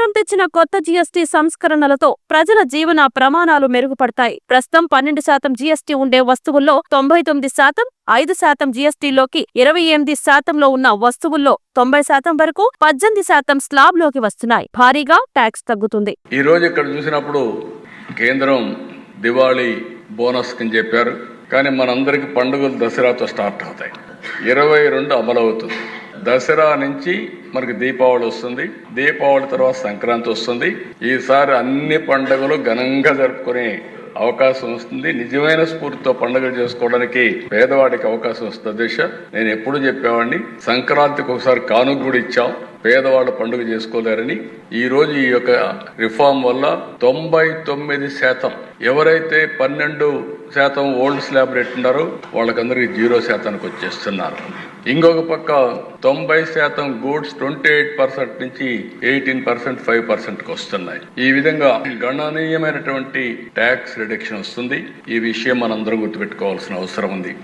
కేంద్రం తెచ్చిన కొత్త జీఎస్టీ సంస్కరణలతో ప్రజల జీవన ప్రమాణాలు మెరుగుపడతాయి. ప్రస్తుతం పన్నెండు శాతం జీఎస్టీ ఉండే వస్తువుల్లో తొంభై తొమ్మిది శాతం ఐదు శాతం జీఎస్టీలోకి ఇరవై ఎనిమిది శాతంలో ఉన్న వస్తువుల్లో తొంభై శాతం వరకు పద్దెనిమిది శాతం స్లాబ్లోకి వస్తున్నాయి. భారీగా ట్యాక్స్ తగ్గుతుంది. ఈ రోజు ఇక్కడ చూసినప్పుడు కేంద్రం దివాళీ బోనస్ అని చెప్పారు. కానీ మనందరికి పండుగలు దసరాతో స్టార్ట్ అవుతాయి. ఇరవై రెండు అమలవుతుంది. దసరా నుంచి మనకి దీపావళి వస్తుంది. దీపావళి తర్వాత సంక్రాంతి వస్తుంది. ఈసారి అన్ని పండుగలు ఘనంగా జరుపుకునే అవకాశం వస్తుంది. నిజమైన స్ఫూర్తితో పండుగలు చేసుకోవడానికి పేదవాడికి అవకాశం వస్తుంది దిశ నేను ఎప్పుడు చెప్పేవాడిని సంక్రాంతికి ఒకసారి కానుక కూడా ఇచ్చాం. పేదవాళ్ళు పండుగ చేసుకోలేరని. ఈ రోజు ఈ యొక్క రిఫార్మ్ వల్ల తొంభై తొమ్మిది శాతం ఎవరైతే పన్నెండు శాతం ఓల్డ్ స్లాబ్ రేట్ ఉన్నారు. వాళ్ళకందరికీ జీరో శాతానికి వచ్చేస్తున్నారు. ఇంకొక పక్క తొంభై శాతం గూడ్స్ ట్వంటీ ఎయిట్ పర్సెంట్ నుంచి ఎయిటీన్ పర్సెంట్ ఫైవ్ పర్సెంట్కి వస్తున్నాయి. ఈ విధంగా గణనీయమైనటువంటి ట్యాక్స్ రిడక్షన్ వస్తుంది. ఈ విషయం మనందరం గుర్తుపెట్టుకోవాల్సిన అవసరం ఉంది.